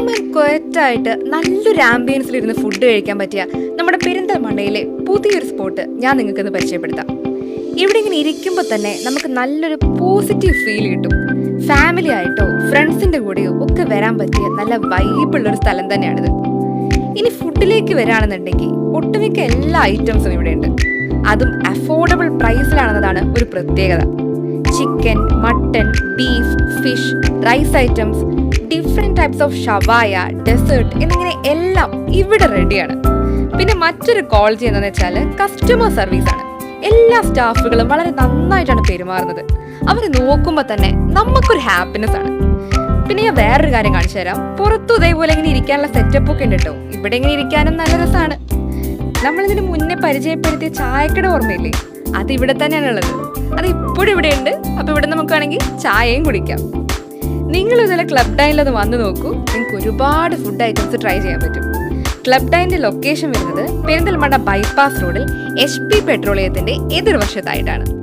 Calm and ക്വയറ്റായിട്ട് നല്ലൊരു ആംബിയൻസിൽ ഇരുന്ന് food കഴിക്കാൻ പറ്റിയ നമ്മുടെ പെരിന്തൽമണ്ണയിലെ പുതിയൊരു സ്പോട്ട് ഞാൻ നിങ്ങൾക്കൊന്ന് പരിചയപ്പെടുത്താം. ഇവിടെ ഇങ്ങനെ ഇരിക്കുമ്പോൾ തന്നെ നമുക്ക് നല്ലൊരു പോസിറ്റീവ് ഫീൽ കിട്ടും. ഫാമിലി ആയിട്ടോ ഫ്രണ്ട്സിന്റെ കൂടെയോ ഒക്കെ വരാൻ പറ്റിയ നല്ല വൈബിളുള്ള ഒരു സ്ഥലം തന്നെയാണിത്. ഇനി ഫുഡിലേക്ക് വരാണെന്നുണ്ടെങ്കിൽ ഒട്ടുമിക്ക എല്ലാ ഐറ്റംസും ഇവിടെ ഉണ്ട് അതും അഫോർഡബിൾ പ്രൈസിലാണെന്നതാണ് ഒരു പ്രത്യേകത. Chicken mutton beef fish rice items different types of shawaya dessert എന്നിങ്ങനെ എല്ലാം ഇവിടെ റെഡിയാണ് പിന്നെ മറ്റൊരു കോൾ ചെയ്യുന്നതെന്ന് വെച്ചാൽ കസ്റ്റമർ സർവീസ് ആണ്. എല്ലാ സ്റ്റാഫുകളും വളരെ നന്നായിട്ടാണ് പെരുമാറുന്നത്. അവർ നോക്കുമ്പോൾ തന്നെ നമുക്കൊരു ഹാപ്പിനെസ് ആണ്. പിന്നെ ഞാൻ വേറൊരു കാര്യം കാണിച്ചു തരാം. പുറത്തു ഇതേപോലെ ഇങ്ങനെ ഇരിക്കാനുള്ള സെറ്റപ്പ് ഒക്കെ ഉണ്ട് കേട്ടോ. ഇവിടെ ഇങ്ങനെ ഇരിക്കാനും നല്ല രസമാണ്. നമ്മളിതിന് മുന്നേ പരിചയപ്പെടുത്തിയ ചായക്കട ഓർമ്മയില്ലേ? അത് ഇവിടെ തന്നെയാണ് ഉള്ളത് അത് ഇപ്പോഴും ഇവിടെ ഉണ്ട് അപ്പൊ ഇവിടെ നമുക്ക് വേണമെങ്കിൽ ചായയും കുടിക്കാം. നിങ്ങൾ ഇന്നലെ ക്ലബ് ഡൈനിലത് വന്ന് നോക്കൂ. നിങ്ങൾക്ക് ഒരുപാട് ഫുഡ് ഐറ്റംസ് ട്രൈ ചെയ്യാൻ പറ്റും. ക്ലബ് ഡൈന്റെ ലൊക്കേഷൻ വരുന്നത് പെരിന്തൽമണ്ണ ബൈപ്പാസ് റോഡിൽ എച്ച് പി പെട്രോളിയത്തിന്റെ എതിർവശത്തായിട്ടാണ്.